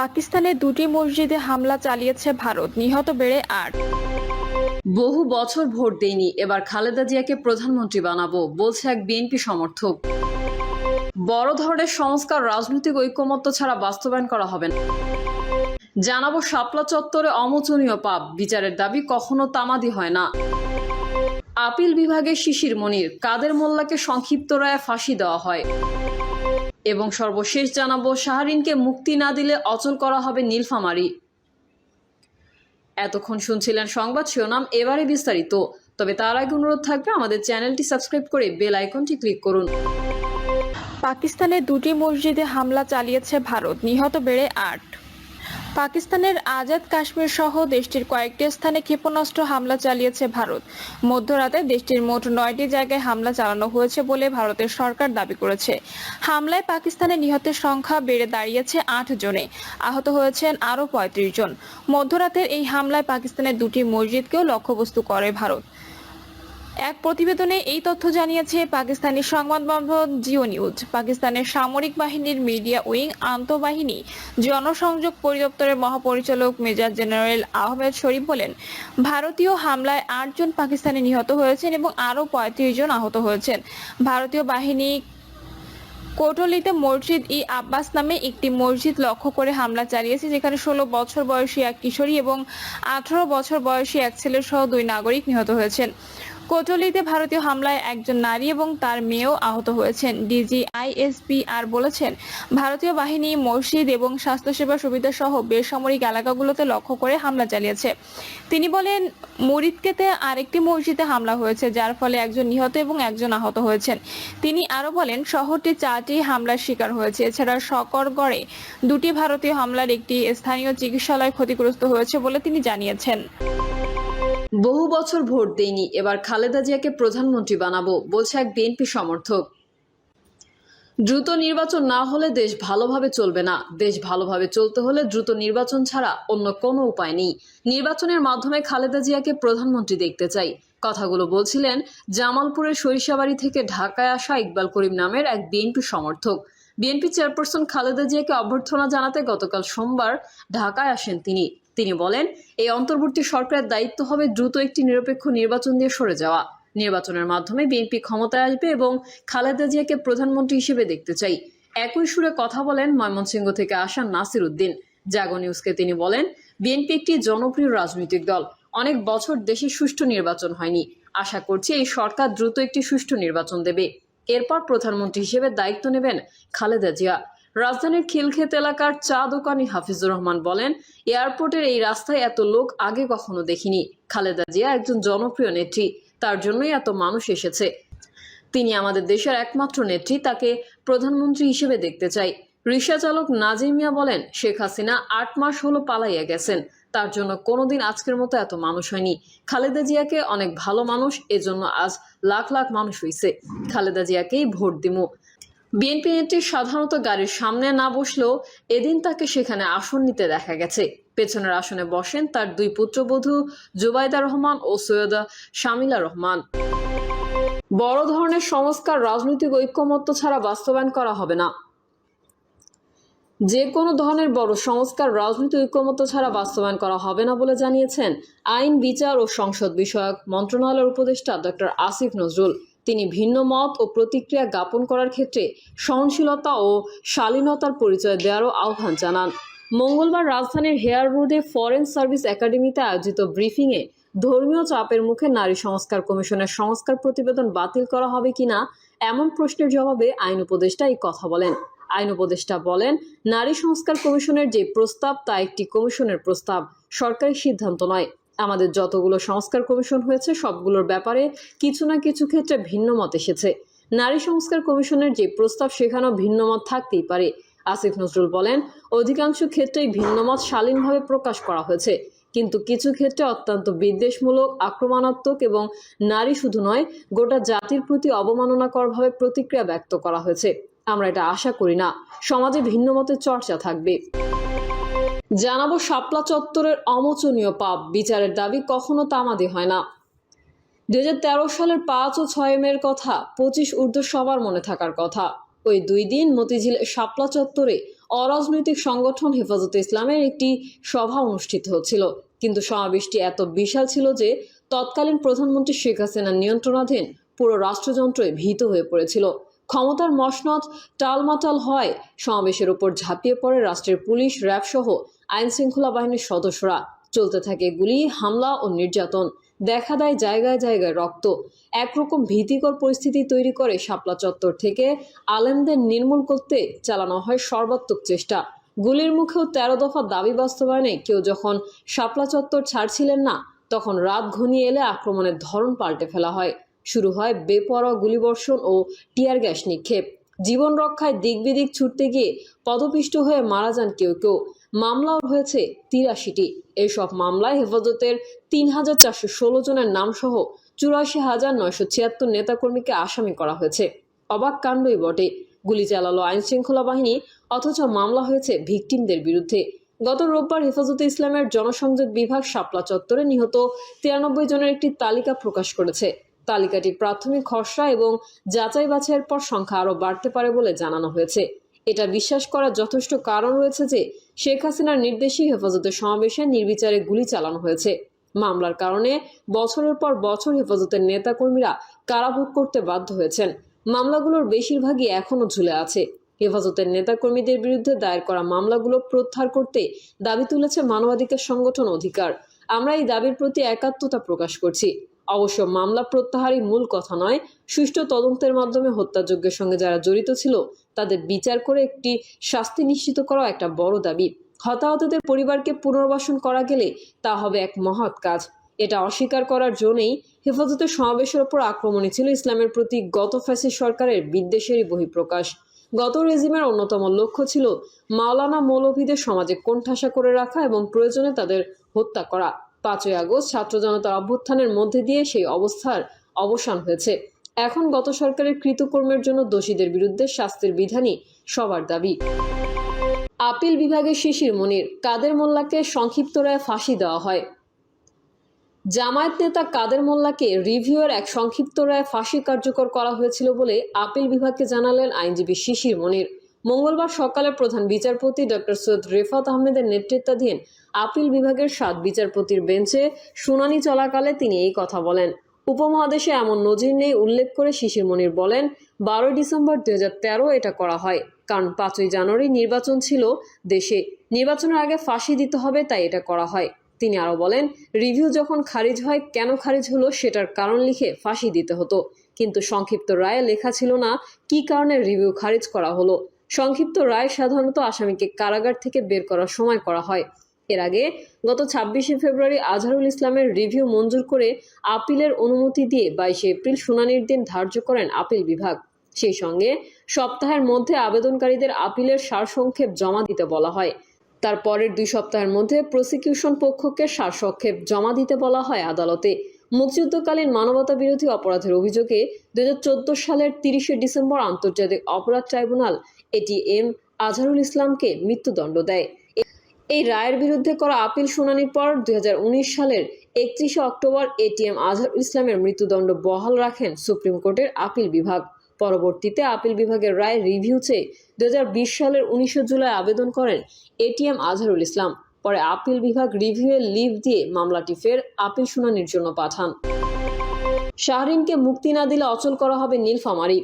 পাকিস্তানের দুটি মসজিদে হামলা চালিয়েছে ভারত। নিহত বেড়ে আট। বহু বছর ভোট দেয়নি এবার খালেদা জিয়াকে প্রধানমন্ত্রী বানাবো, বলছে এক বিএনপি সমর্থক। বড় ধরনের সংস্কার, রাজনৈতিক ঐক্যমত্য ছাড়া বাস্তবায়ন করা হবে না। জানাব শাপলা চত্বরে অমোচনীয় পাপ, বিচারের দাবি কখনো তামাদি হয় না। আপিল বিভাগের শিশির মনির, কাদের মোল্লাকে সংক্ষিপ্ত রায়ে ফাঁসি দেওয়া হয়। এবং সর্বশেষ জানাব, শাহরিনকে মুক্তি না দিলে অচল করা হবে নীলফামারি। এতক্ষণ শুনছিলেন সংবাদ শিরোনাম, এবারে বিস্তারিত। তবে তার আগে অনুরোধ থাকবে, আমাদের চ্যানেলটি সাবস্ক্রাইব করে বেল আইকনটি ক্লিক করুন। পাকিস্তানের দুটি মসজিদে হামলা চালিয়েছে ভারত, নিহত বেড়ে আট। পাকিস্তানের আজাদ কাশ্মীর সহ দেশটির কয়েকটি স্থানে ক্ষেপণাস্ত্র হামলা চালিয়েছে ভারত। মধ্যরাতে দেশটির মোট নয়টি জায়গায় হামলা চালানো হয়েছে বলে ভারতের সরকার দাবি করেছে। হামলায় পাকিস্তানে নিহতের সংখ্যা বেড়ে দাঁড়িয়েছে আট জনে। আহত হয়েছেন আরও পঁয়ত্রিশ জন। মধ্যরাতের এই হামলায় পাকিস্তানের দুটি মসজিদকেও লক্ষ্যবস্তু করে ভারত। এক প্রতিবেদনে এই তথ্য জানিয়েছে পাকিস্তানি সংবাদ মাধ্যম জিও নিউজ। পাকিস্তানের সামরিক বাহিনীর মিডিয়া উইং আন্তঃবাহিনী জনসংযোগ পরিদপ্তরের মহাপরিচালক মেজর জেনারেল আহমেদ শরীফ বলেন, ভারতীয় হামলায় আটজন পাকিস্তানি নিহত হয়েছেন এবং আরও পঁয়ত্রিশ জন আহত হয়েছেন। ভারতীয় বাহিনী কোটলিতে মসজিদ ই আব্বাস নামে একটি মসজিদ লক্ষ্য করে হামলা চালিয়েছে, যেখানে ষোলো বছর বয়সী এক কিশোরী এবং আঠারো বছর বয়সী এক ছেলে সহ দুই নাগরিক নিহত হয়েছেন। কোটলিতে ভারতীয় হামলায় একজন নারী এবং তার মেয়েও আহত হয়েছেন। ডিজি আইএসপি আর বলেছেন, ভারতীয় বাহিনী মসজিদ এবং স্বাস্থ্যসেবা সুবিধা সহ বেসামরিক এলাকাগুলোতে লক্ষ্য করে হামলা চালিয়েছে। তিনি বলেন, মুরিদকেতে আরেকটি মসজিদে হামলা হয়েছে, যার ফলে একজন নিহত এবং একজন আহত হয়েছেন। তিনি আরও বলেন, শহরটি চারটি হামলার শিকার হয়েছে। এছাড়া সকরগড়ে দুটি ভারতীয় হামলার একটি স্থানীয় চিকিৎসালয় ক্ষতিগ্রস্ত হয়েছে বলে তিনি জানিয়েছেন। বহু বছর ভোট দেয়নি এবার খালেদা জিয়াকে প্রধানমন্ত্রী বানাবো, বলছে এক বিএনপি সমর্থক। দ্রুত নির্বাচন না হলে দেশ ভালোভাবে চলবে না। দেশ ভালোভাবে চলতে হলে দ্রুত নির্বাচন ছাড়া অন্য কোনো উপায় নেই। নির্বাচনের মাধ্যমে খালেদা জিয়াকে প্রধানমন্ত্রী দেখতে চাই। কথাগুলো বলছিলেন জামালপুরের সরিষাবাড়ি থেকে ঢাকায় আসা ইকবাল করিম নামের এক বিএনপি সমর্থক। বিএনপি চেয়ারপারসন খালেদা জিয়াকে অভ্যর্থনা জানাতে গতকাল সোমবার ঢাকায় আসেন তিনি। তিনি বলেন, এই অন্তর্বর্তী সরকারের দায়িত্ব হবে দ্রুত একটি নিরপেক্ষ নির্বাচন দিয়ে সরে যাওয়া। নির্বাচনের মাধ্যমে বিএনপি ক্ষমতায় আসবে এবং খালেদা জিয়াকে প্রধানমন্ত্রী হিসেবে দেখতে চাই। একই সুরে কথা বলেন ময়মনসিংহ থেকে আসা নাসির উদ্দিন। জাগো নিউজকে তিনি বলেন, বিএনপি একটি জনপ্রিয় রাজনৈতিক দল। অনেক বছর দেশে সুষ্ঠু নির্বাচন হয়নি। আশা করছি এই সরকার দ্রুত একটি সুষ্ঠু নির্বাচন দেবে। এরপর প্রধানমন্ত্রী হিসেবে দায়িত্ব নেবেন খালেদা জিয়া। রাজধানীর খিলক্ষেত এলাকার চা দোকানি হাফিজুর রহমান বলেন, এয়ারপোর্টের এই রাস্তায় এত লোক আগে কখনো দেখিনি। খালেদা জিয়া একজন জনপ্রিয় নেত্রী, তার জন্যই এত মানুষ এসেছে। তিনি আমাদের দেশের একমাত্র নেত্রী, তাকে প্রধানমন্ত্রী হিসেবে দেখতে চাই। রিক্সা চালক নাজিম মিয়া বলেন, শেখ হাসিনা আট মাস হলো পালাইয়া গেছেন। তার জন্য কোনোদিন আজকের মতো এত মানুষ হয়নি। খালেদা জিয়াকে অনেক ভালো মানুষ, এজন্য আজ লাখ লাখ মানুষ হইছে। খালেদা জিয়াকেই ভোট দিমু। বিএনপি নেত্রী সাধারণত গাড়ির সামনে না বসলেও এদিন তাকে সেখানে আসন নিতে দেখা গেছে। পেছনের আসনে বসেন তার দুই পুত্রবধূ জুবাইদা রহমান ও সৈয়দা শামিলা রহমান। বড় ধরনের সংস্কার, রাজনৈতিক ঐক্যমত্য ছাড়া বাস্তবায়ন করা হবে না। যে কোনো ধরনের বড় সংস্কার, রাজনৈতিক ঐক্যমত্য ছাড়া বাস্তবায়ন করা হবে না বলে জানিয়েছেন আইন, বিচার ও সংসদ বিষয়ক মন্ত্রণালয়ের উপদেষ্টা ডক্টর আসিফ নজরুল। তিনি ভিন্ন মত ও প্রতিক্রিয়া জ্ঞাপন করার ক্ষেত্রে সহনশীলতা ও শালীনতার পরিচয় দেওয়ারও আহ্বান জানান। মঙ্গলবার রাজধানীর হেয়ার রোডে ফরেন সার্ভিস একাডেমিতে আয়োজিত ব্রিফিংয়ে ধর্মীয় চাপের মুখে নারী সংস্কার কমিশনের সংস্কার প্রতিবেদন বাতিল করা হবে কিনা এমন প্রশ্নের জবাবে আইন উপদেষ্টা এই কথা বলেন। আইন উপদেষ্টা বলেন, নারী সংস্কার কমিশনের যে প্রস্তাব তা একটি কমিশনের প্রস্তাব, সরকারি সিদ্ধান্ত নয়। আমাদের যতগুলো সংস্কার কমিশন হয়েছে, সবগুলোর ব্যাপারে কিছু না কিছু ক্ষেত্রে ভিন্ন মত এসেছে। নারী সংস্কার কমিশনের যে প্রস্তাব, সেখানেও ভিন্ন মত থাকতেই পারে। আসিফ নজরুল বলেন, অধিকাংশ ক্ষেত্রেই ভিন্নমত শালীনভাবে প্রকাশ করা হয়েছে। কিন্তু কিছু ক্ষেত্রে অত্যন্ত বিদ্বেষমূলক, আক্রমণাত্মক এবং নারী শুধু নয়, গোটা জাতির প্রতি অবমাননাকরভাবে প্রতিক্রিয়া ব্যক্ত করা হয়েছে। আমরা এটা আশা করি না। সমাজে ভিন্ন মতের চর্চা থাকবে। জানাব শাপলা চত্বরের অমোচনীয় পাপ। বিচারের দাবি কখনো তামাদি হয় না। দু হাজার তেরো সালের পাঁচ ও ছয় মের কথা, পঁচিশ ঊর্ধ্ব সবার মনে থাকার কথা। ওই দুই দিন মতিঝিল শাপলা চত্বরে অরাজনৈতিক সংগঠন হেফাজতে ইসলামের একটি সভা অনুষ্ঠিত হচ্ছিল। কিন্তু সমাবেশটি এত বিশাল ছিল যে, তৎকালীন প্রধানমন্ত্রী শেখ হাসিনার নিয়ন্ত্রণাধীন পুরো রাষ্ট্রযন্ত্রই ভীত হয়ে পড়েছিল। ক্ষমতার মসনদ টালমাটাল হয় সমাবেশের উপর ঝাঁপিয়ে পড়ে রাষ্ট্রের পুলিশ, র্যাব সহ আইন শৃঙ্খলা বাহিনীর সদস্যরা চলতে থাকে গুলি, হামলা ও নির্যাতন। দেখা দেয় জায়গায় জায়গায় রক্ত। একরকম ভীতিকর পরিস্থিতি তৈরি করে শাপলা চত্বর থেকে। আলেমদের নির্মূল করতে চালানো হয় সর্বাত্মক চেষ্টা। গুলির মুখেও তেরো দফা দাবি বাস্তবায়নে কেউ যখন শাপলা চত্বর ছাড়ছিলেন না, তখন রাত ঘনিয়ে এলে আক্রমণের ধরন পাল্টে ফেলা হয়। শুরু হয় বেপরোয়া গুলিবর্ষণ ও টিয়ার গ্যাস নিক্ষেপ। জীবন রক্ষায় দিক বিদিক ছুটতে গিয়ে পদপিষ্ট হয়ে মারা যান কেউ কেউ। মামলাও হয়েছে তিরাশিটি। এসব মামলায় হেফাজতের তিন হাজার চারশো ষোলো জনের নাম সহ চুরাশি হাজার নয়শো ছিয়াত্তর নেতাকর্মীকে আসামি করা হয়েছে। অবাক কাণ্ডই বটে। গুলি চালালো আইন শৃঙ্খলা বাহিনী, অথচ মামলা হয়েছে ভিকটিমদের বিরুদ্ধে। গত রোববার হেফাজতে ইসলামের জনসংযোগ বিভাগ শাপলা চত্বরে নিহত তিরানব্বই জনের একটি তালিকা প্রকাশ করেছে। তালিকাটি প্রাথমিক খসড়া এবং যাচাই বাছাইয়ের পর সংখ্যা আরও বাড়তে পারে বলে জানানো হয়েছে। এটা বিশ্বাস করার যথেষ্ট কারণ রয়েছে যে শেখ হাসিনার নির্দেশেই হেফাজতের সমাবেশে নির্বিচারে গুলি চালানো হয়েছে। মামলার কারণে বছরের পর বছর হেফাজতের নেতাকর্মীরা কারাভোগ করতে বাধ্য হয়েছেন। মামলাগুলোর বেশিরভাগই এখনও ঝুলে আছে। হেফাজতের নেতাকর্মীদের বিরুদ্ধে দায়ের করা মামলাগুলো প্রত্যাহার করতে দাবি তুলেছে মানবাধিকার সংগঠন অধিকার। আমরা এই দাবির প্রতি একাত্মতা প্রকাশ করছি। অবশ্য মামলা প্রত্যাহারই মূল কথা নয়, সুষ্ঠু তদন্তের মাধ্যমে হত্যাযজ্ঞের সঙ্গে যারা জড়িত ছিল তাদের বিচার করে একটি শাস্তি নিশ্চিত করা একটা বড় দাবি। হতাহতদের পরিবারকে পুনর্বাসন করা গেলে তা হবে এক মহৎ কাজ। এটা অস্বীকার করার জন্যই হেফাজতের সমাবেশের ওপর আক্রমণই ছিল ইসলামের প্রতি গত ফ্যাসিস সরকারের বিদ্বেষেরই বহিঃপ্রকাশ। গত রেজিমের অন্যতম লক্ষ্য ছিল মাওলানা মৌলভীদের সমাজে কোণঠাসা করে রাখা এবং প্রয়োজনে তাদের হত্যা করা। পাঁচই আগস্ট ছাত্র জনতার অভ্যুত্থানের মধ্যে দিয়ে সেই অবস্থার অবসান হয়েছে। এখন গত সরকারের কৃতকর্মের জন্য দোষীদের বিরুদ্ধে শাস্তির বিধানই সবার দাবি। আপিল বিভাগের শিশির মনির, কাদের মোল্লাকে সংক্ষিপ্ত রায়ে ফাঁসি দেওয়া হয়। জামায়াত নেতা কাদের মোল্লাকে রিভিউয়ের এক সংক্ষিপ্ত রায়ে ফাঁসি কার্যকর করা হয়েছিল বলে আপিল বিভাগকে জানালেন আইনজীবী শিশির মনির। মঙ্গলবার সকালে প্রধান বিচারপতি ডক্টর সৈয়দ রেফাত আহমেদের নেতৃত্বাধীন আপিল বিভাগের সাত বিচারপতির বেঞ্চে শুনানি চলাকালে তিনি এই কথা বলেন। উপমহাদেশে এমন নজির নেই উল্লেখ করে শিশির মনির বলেন, বারোই ডিসেম্বর দু হাজার তেরো এটা করা হয়। কারণ পাঁচই জানুয়ারি নির্বাচন ছিল দেশে। নির্বাচনের আগে ফাঁসি দিতে হবে, তাই এটা করা হয়। তিনি আরও বলেন, রিভিউ যখন খারিজ হয়, কেন খারিজ হলো সেটার কারণ লিখে ফাঁসি দিতে হতো। কিন্তু সংক্ষিপ্ত রায়ে লেখা ছিল না কী কারণে রিভিউ খারিজ করা হলো। সংক্ষিপ্ত রায় সাধারণত আসামিকে কারাগার থেকে বের করার সময় করা হয়। এর আগে গত ছাব্বিশে ফেব্রুয়ারি আজহারুল ইসলামের রিভিউ মঞ্জুর করে আপিলের অনুমতি দিয়ে বাইশে এপ্রিল শুনানির দিন ধার্য করেন আপিল বিভাগ। সেই সঙ্গে সপ্তাহের মধ্যে আবেদনকারীদের আপিলের সারসংক্ষেপ জমা দিতে বলা হয়। তার পরের দুই সপ্তাহের মধ্যে প্রসিকিউশন পক্ষকে সারসংক্ষেপ জমা দিতে বলা হয় আদালতে। মুক্তিযুদ্ধকালীন মানবতা বিরোধী অপরাধের অভিযোগে দুহাজার চোদ্দ সালের তিরিশে ডিসেম্বর আন্তর্জাতিক অপরাধ ট্রাইব্যুনাল এটিএম আজহারুল ইসলামকে মৃত্যুদণ্ড দেয়। এই রায়ের বিরুদ্ধে করা আপিল শুনানির পর দুই সালের একত্রিশে অক্টোবর এটিএম আজহারুল ইসলামের মৃত্যুদণ্ড বহাল রাখেন সুপ্রিম কোর্টের আপিল বিভাগ। পরবর্তীতে আপিল বিভাগের রায় রিভিউ চেয়ে দুই হাজার বিশ সালের উনিশে জুলাই আবেদন করেন এটিএম আজহারুল ইসলাম। পরে আপিল বিভাগ রিভিউয়ের লিভ দিয়ে মামলাটি ফের আপিল শুনানির জন্য পাঠান। শাহরিনকে মুক্তি না দিলে অচল করা হবে নীলফামারী।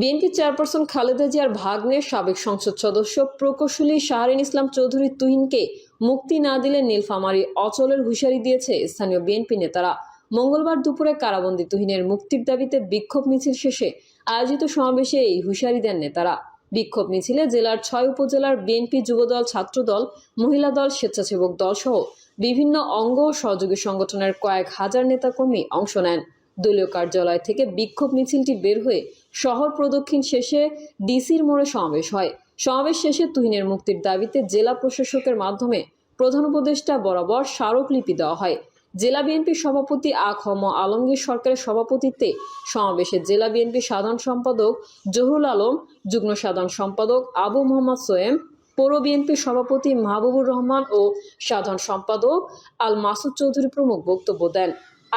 বিএনপি চেয়ারপারসন খালেদা জিয়ার ভাগ্নের সাবেক সংসদ সদস্য প্রকৌশলী শাহরিন ইসলাম চৌধুরী তুহিনকে মুক্তি না দিলে নীলফামারী অচলের হুঁশিয়ারি দিয়েছে স্থানীয় বিএনপি নেতারা। মঙ্গলবার দুপুরে কারাবন্দী তুহিনের মুক্তির দাবিতে বিক্ষোভ মিছিল শেষে আয়োজিত সমাবেশে এই হুঁশিয়ারি দেন নেতারা। বিক্ষোভ মিছিলে জেলার ছয় উপজেলার বিএনপি যুবদল, ছাত্রদল, মহিলা দল, স্বেচ্ছাসেবক দল সহ বিভিন্ন অঙ্গ সহযোগী সংগঠনের কয়েক হাজার নেতাকর্মী অংশ নেন। দলীয় কার্যালয় থেকে বিক্ষোভ মিছিলটি বের হয়ে শহর প্রদক্ষিণ শেষে ডিসির মোড়ে সমাবেশ হয়। সমাবেশ শেষে তুহিনের মুক্তির দাবিতে জেলা প্রশাসকের মাধ্যমে প্রধান উপদেষ্টা বরাবর স্মারকলিপি দেওয়া হয়। জেলা বিএনপির সভাপতি আখম আলমগীর সরকারের সভাপতিত্বে সমাবেশে জেলা বিএনপির সাধারণ সম্পাদক জহুরুল আলম, যুগ্ম সাধারণ সম্পাদক আবু মোহাম্মদ সোয়েম, পৌর বিএনপির সভাপতি মাহবুবুর রহমান ও সাধারণ সম্পাদক আল মাসুদ চৌধুরী প্রমুখ বক্তব্য দেন।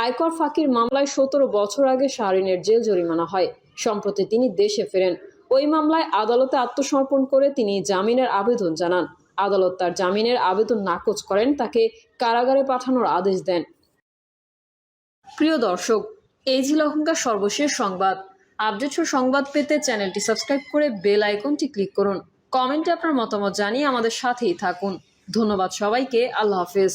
আয়কর ফাঁকির মামলায় সতেরো বছর আগে শাহরিনের জেল জরিমানা হয়। সম্প্রতি তিনি দেশে ফেরেন। ওই মামলায় আদালতে আত্মসমর্পণ করে তিনি জামিনের আবেদন জানান। আদালত তার জামিনের আবেদন নাকচ করেন, তাকে কারাগারে পাঠানোর আদেশ দেন। প্রিয় দর্শক, এই ছিল এখনকার সর্বশেষ সংবাদ। আপডেট সংবাদ পেতে চ্যানেলটি সাবস্ক্রাইব করে বেল আইকনটি ক্লিক করুন। কমেন্টে আপনার মতামত জানিয়ে আমাদের সাথেই থাকুন। ধন্যবাদ সবাইকে, আল্লাহ হাফেজ।